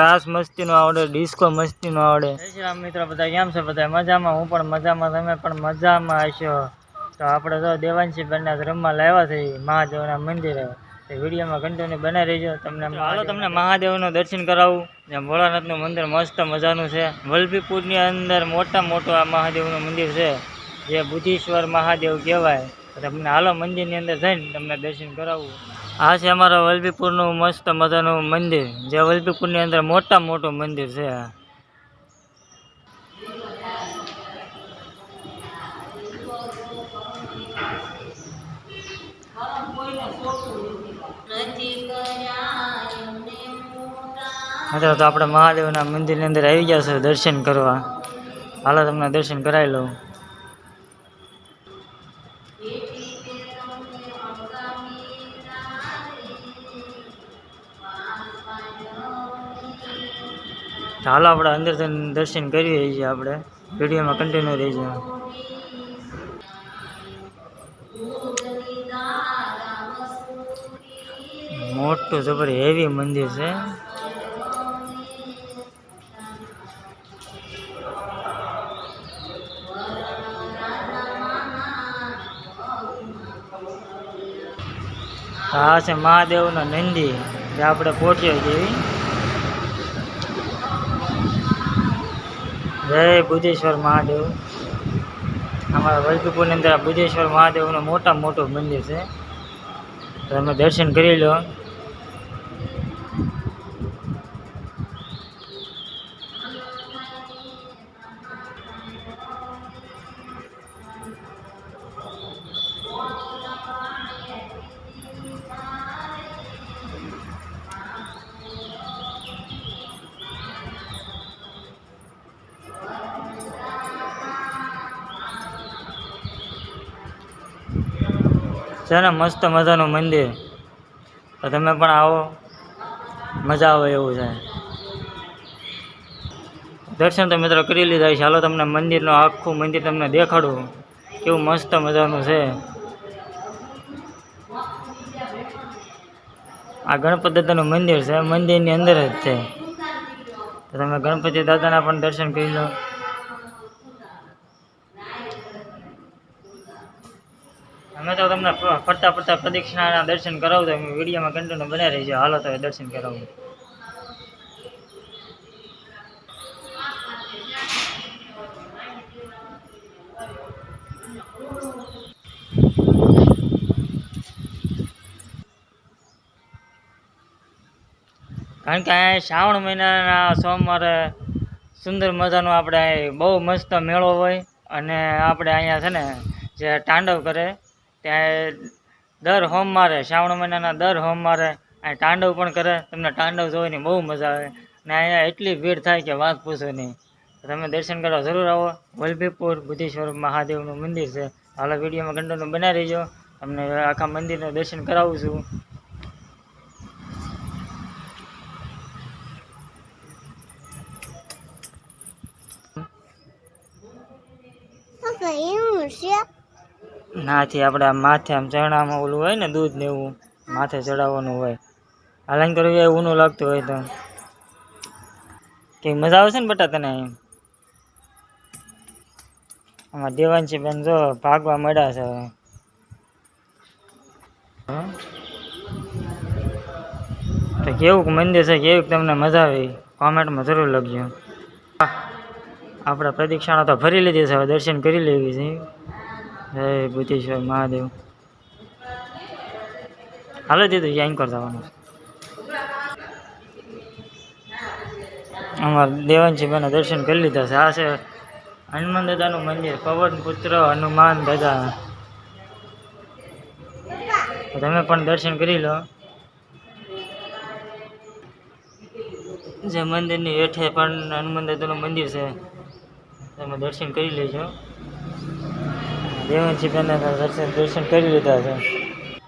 રાસ મસ્તીનો આવડે ડિસ્કો મસ્તીનો આવડે. જય શ્રી રામ મિત્રો બધા કેમ છે? બધા મજામાં? હું પણ મજામાં તમે પણ મજામાં હશો? તો આપણે તો દેવાંશી બેનના રમવા લાવ્યા છે મહાદેવના મંદિરે. તે વિડીયોમાં કન્ટિન્યુ બનાવી રહેજો. તમને હાલો તમને મહાદેવનું દર્શન કરાવું. જ્યાં ભોળાનાથનું મંદિર મસ્ત મજાનું છે. વલભીપુરની અંદર મોટા મોટું આ મહાદેવનું મંદિર છે જે બુદ્ધિશ્વર મહાદેવ કહેવાય. તમને હાલો મંદિરની અંદર જઈને તમને દર્શન કરાવું. આ છે અમારા વલભીપુરનું મસ્ત મજાનું મંદિર, જે વલભીપુરની અંદર મોટા મોટું મંદિર છે. અત્યારે તો આપણે મહાદેવના મંદિરની અંદર આવી ગયા છે દર્શન કરવા. હાલો, તમને દર્શન કરાવી લઉં. હાલો આપણે અંદર દર્શન દર્શન કરીએ છીએ આપણે. વિડીયોમાં કન્ટિન્યુ રહીશું મોટું જબર હેવી મંદિર છે. હા, છે મહાદેવનો નંદી. જે આપણે પોઠ્યો જેવી જય બુદ્ધેશ્વર મહાદેવ. અમારા વૈકુપુરની અંદર બુદ્ધેશ્વર મહાદેવનું મોટા મોટું મંદિર છે. તમે દર્શન કરી લો. છે ને, મસ્ત મજાનું મંદિર. તો તમે પણ આવો. મજા આવે એવું છે. દર્શન તો મિત્રો કરી લીધા છે. હાલો તમને મંદિરનું આખું મંદિર તમને દેખાડું. કેવું મસ્ત મજાનું છે. આ ગણપતિ દાદાનું મંદિર છે. મંદિરની અંદર જ છે. તો તમે ગણપતિ દાદાના પણ દર્શન કરી લો. અમે તો તમને ફરતા ફરતા પ્રદક્ષિણાના દર્શન કરાવું તો અમે વિડીયોમાં કન્ટિન્યુ બનાવી છે. હાલો તો દર્શન કરાવું. કારણ કે અહીંયા શ્રાવણ મહિનાના સોમવારે સુંદર મજાનો આપણે બહુ મસ્ત મેળો હોય અને આપણે અહીંયા છે ને જે તાંડવ કરે ત્યાં દર સોમવારે, શ્રાવણ મહિનાના દર સોમવારે અહીં તાંડવ પણ કરે. તમને તાંડવ જોવાની બહુ મજા આવે. ને અહીંયા એટલી ભીડ થાય કે વાત પૂછો નહીં. તમે દર્શન કરવા જરૂર આવો. વલભીપુર બુદ્ધેશ્વર મહાદેવનું મંદિર છે. હાલ વિડીયોમાં કંટિન્યુ બનાવી રહીજો તમને આખા મંદિરનું દર્શન કરાવું છું. નાથી આપણે આમ માથે આમ ચણામાં ઓલું હોય ને દૂધ ને એવું, માથે ચડાવવાનું હોય. હાલાન કરવું એ ઊનું લાગતું હોય તો. કંઈક મજા આવશે ને બટા તને એમ? આમાં દેવાંશી બેન જો ભાગવા મળ્યા છે? તો કેવું મંદિર છે, કેવું તમને મજા આવી? કોમેન્ટમાં જરૂર લખજો. આપણે પ્રદક્ષિણા તો ભરી લીધી છે દર્શન કરી લેવી છે. જય ભૂતેશ્વર મહાદેવ. હાલો દીધું જાઈન કર જવાનું અમારા દેવાંશી બેના દર્શન કરી લીધા છે. આ છે હનુમાન દાદાનું મંદિર પવન પુત્ર હનુમાન દાદા. તમે પણ દર્શન કરી લો. જે મંદિરની હેઠે પણ હનુમાન દાદાનું મંદિર છે તમે દર્શન કરી લેજો. દેવનજી બેન દર્શન દર્શન કરી લીધા છે.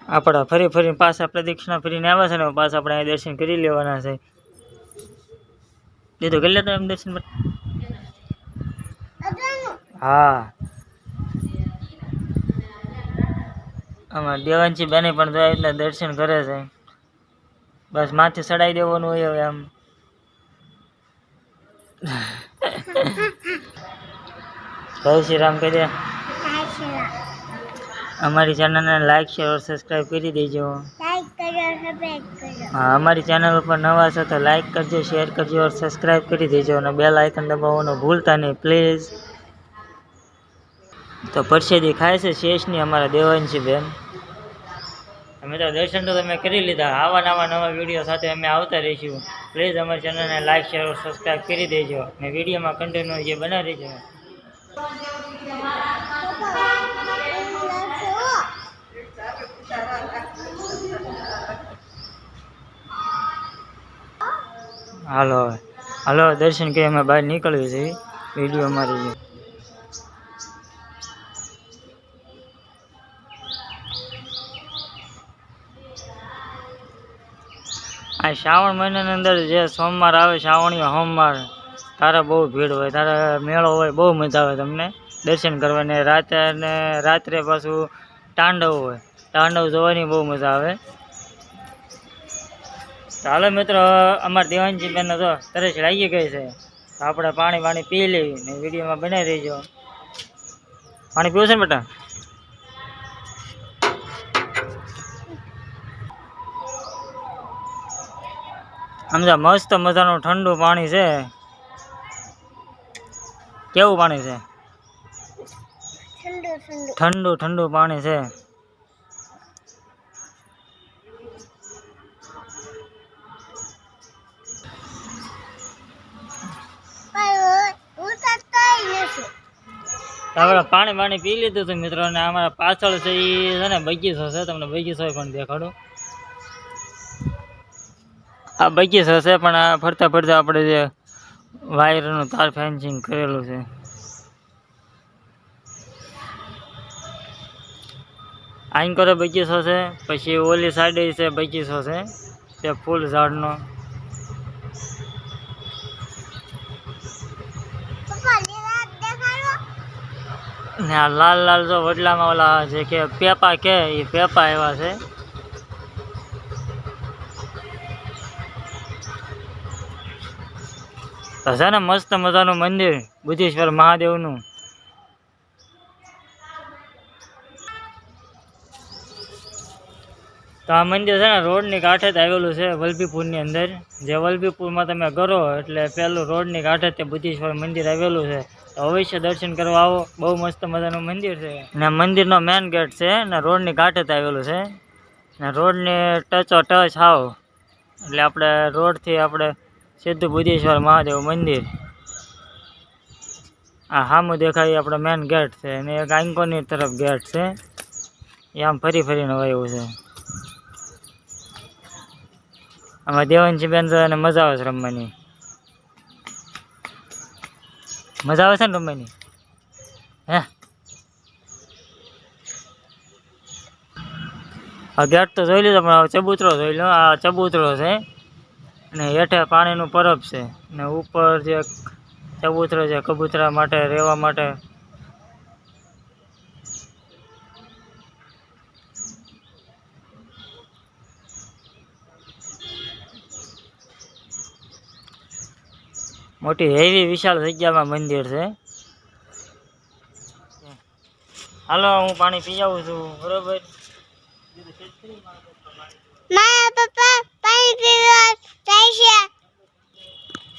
આપણા ફરી ફરી પાછા પ્રદક્ષિણા ફરીને આવ્યા છે ને પાછા આપણે અહીં દર્શન કરી લેવાના છે. દીધું કરી લેતા એમ દર્શન હા. આમાં દેવાનજી બેને પણ જો એટલે દર્શન કરે છે. બસ માથે ચડાવી દેવાનું હોય હવે આમ. જય શ્રી રામ કહી દે. અમારી ચેનલને લાઈક શેર ઓર સબસ્ક્રાઈબ કરી દેજો. હા અમારી ચેનલ ઉપર નવા છો તો લાઈક કરજો શેર કરજો ઓર સબસ્ક્રાઈબ કરી દેજો અને બેલ આઇકન દબાવવાનું ભૂલતા નહીં પ્લીઝ તો પરસેદી ખાય છે શેષની અમારા દેવાંશી બેન. અમે તો દર્શન તો તમે કરી લીધા. આવા નવા નવા વીડિયો સાથે અમે આવતા રહીશું. પ્લીઝ અમારી ચેનલને લાઈક શેર ઓર સબસ્ક્રાઈબ કરી દેજો. અને વિડીયોમાં કન્ટિન્યુ જે બનાવી દેજો. હાલો હાલો, દર્શન કે અમે બહાર નીકળવી છે. વીડિયો મારી છે આ શ્રાવણ મહિનાની અંદર જે સોમવાર આવે શ્રાવણીઓ સોમવાર, તારે બહુ ભીડ હોય, તારે મેળો હોય, બહુ મજા આવે તમને. દર્શન કરવાની રાતે અને રાત્રે પાછું તાંડવ હોય. તાંડવ જોવાની બહુ મજા આવે. ચાલો મિત્રો, અમારા દેવાનજી બેન તો તરસ લાગી ગઈ છે. આપણે પાણી પાણી પી લેવી ને વિડીયોમાં બનાવી દેજો. પાણી પીવું છે ને બેટા? સમજા મસ્ત મજાનું ઠંડુ પાણી છે. કેવું પાણી છે? ઠંડુ. ઠંડુ પાણી છે. આપણે પાણી પાણી પી લીધું હતું મિત્રો અને અમારા પાછળ છે એ છે ને બગીચો છે. તમને બગીચો પણ દેખાડું. આ બગીચો છે પણ આ ફરતા ફરતા આપણે જે વાયરનું તાર ફેન્સિંગ કરેલું છે. આઈન કરે બગીચો છે પછી ઓલી સાઈડે છે બગીચો છે તે ફૂલ ઝાડનો. ને આ લાલ લાલ જો વડલામાં ઓલા જે કે પેપા કે એ પેપા એવા છે. તો છે ને મસ્ત મજાનું મંદિર બુદ્ધેશ્વર મહાદેવનું. તો આ મંદિર છે ને, રોડની કાંઠે જ આવેલું છે, વલભીપુરની અંદર. જે વલભીપુરમાં તમે કરો એટલે પહેલું રોડની કાંઠે તે બુદ્ધેશ્વર મંદિર આવેલું છે. તો અવશ્ય દર્શન કરવા આવો. બહુ મસ્ત મજાનું મંદિર છે. ને મંદિરનો મેન ગેટ છે ને, રોડની કાંઠે જ આવેલું છે. ને રોડની ટચો ટચ આવો એટલે આપણે રોડથી આપણે સીધું બુદ્ધેશ્વર મહાદેવ મંદિર. આ સામું દેખાય આપણે મેન ગેટ છે. અને એક આંકોની તરફ ગેટ છે. એ આમ ફરી ફરીને વાયું છે. આમાં દેવનજી બેન મજા આવે છે રમવાની. મજા આવે છે ને રમવાની? હે? આ ગેટ તો જોઈ લીધો, પણ ચબૂતરો જોઈ લો, આ ચબૂતરો છે. અને હેઠે પાણીનું પરબ છે. ને ઉપર જે ચબૂતરો છે, કબૂતરા માટે રહેવા માટે મોટી હેવી વિશાળ જગ્યામાં મંદિર છે. હાલો, હું પાણી પી આવું છું. બરોબર? મારા પપ્પા પાણી પીવા જાય છે.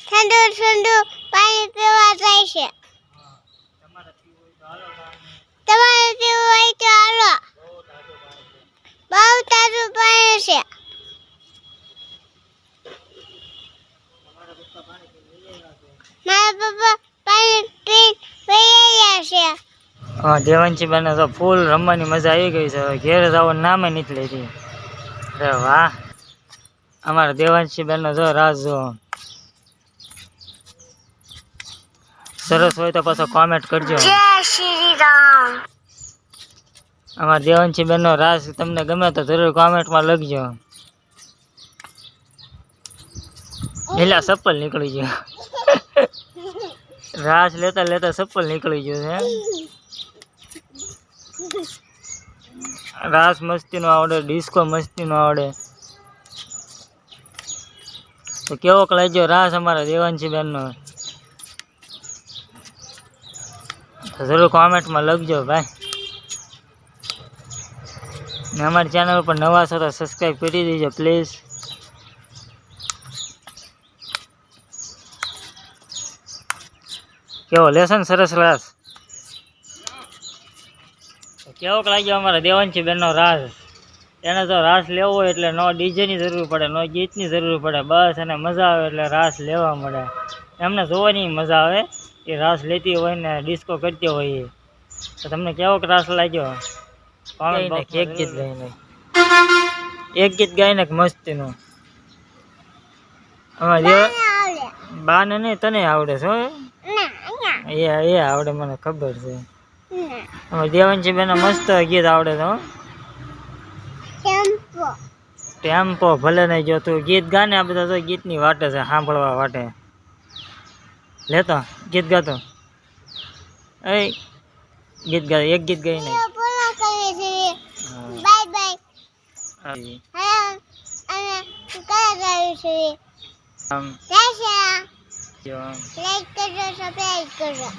ઠંડુ ઠંડુ પાણી પીવા જાય છે. તમારે પીવું હોય તો હાલો. બહુ તાજું પાણી છે મારા પપ્પા પાણી પી પી છે હા દેવાંશી બેન તો ફૂલ રમવાની મજા આવી ગઈ છે. ઘેર જવાનું નામે નથી લેતી અરે વાહ. અમારા દેવાંશી બેન જો રાજ જો. સરસ હોય તો પાછો કોમેન્ટ કરજો. જય શ્રી રામ અમારા દેવાંશી બેનનો રાસ તમને ગમે તો જરૂર કોમેન્ટમાં લખજો. એલા ચપ્પલ નીકળી ગયો. રાસ લેતા લેતા ચપ્પલ નીકળી ગયો છે. રાસ મસ્તીનો આવડે, ડિસ્કો મસ્તીનો આવડે. તો કેવો લાગ્યો રાસ અમારા દેવાંશી બેનનો. જરૂર કોમેન્ટમાં લખજો ભાઈ. ને અમારી ચેનલ પર નવા છો સબસ્ક્રાઈબ કરી દેજો પ્લીઝ કેવો? લેસન સરસ રાસ. કેવોક લાગ્યો અમારે દેવાંશી બેનનો રાસ? એને તો રાસ લેવો હોય એટલે નો ડીજેની જરૂર પડે નો ગીતની જરૂર પડે બસ એને મજા આવે એટલે રાસ લેવા મળે. એમને જોવાની મજા આવે એ રાસ લેતી હોય ને ડિસ્કો કરતી હોય. એ. તો તમને કેવોક રાસ લાગ્યો? એક ગીત ગાઈને. એક ગીત ગાઈને મસ્તીનું? અમારે બાને નહીં તને આવડે છે હો. ના અહીંયા. એ એ આવડે મને ખબર છે. ના બેન મસ્ત ગીત આવડે તો ટેમ્પો. ભલે નહીં જોતું ગીત ગાને આ બધા તો ગીતની વાટે છે સાંભળવા વાટે. લેતો ગીત ગાતો એ ગીત ગાય એક ગીત ગઈ પૂરો કરીએ છીએ હા. Bye bye. અને કયા આમ. લાઈક કરજો સબસ્ક્રાઇબ કરજો.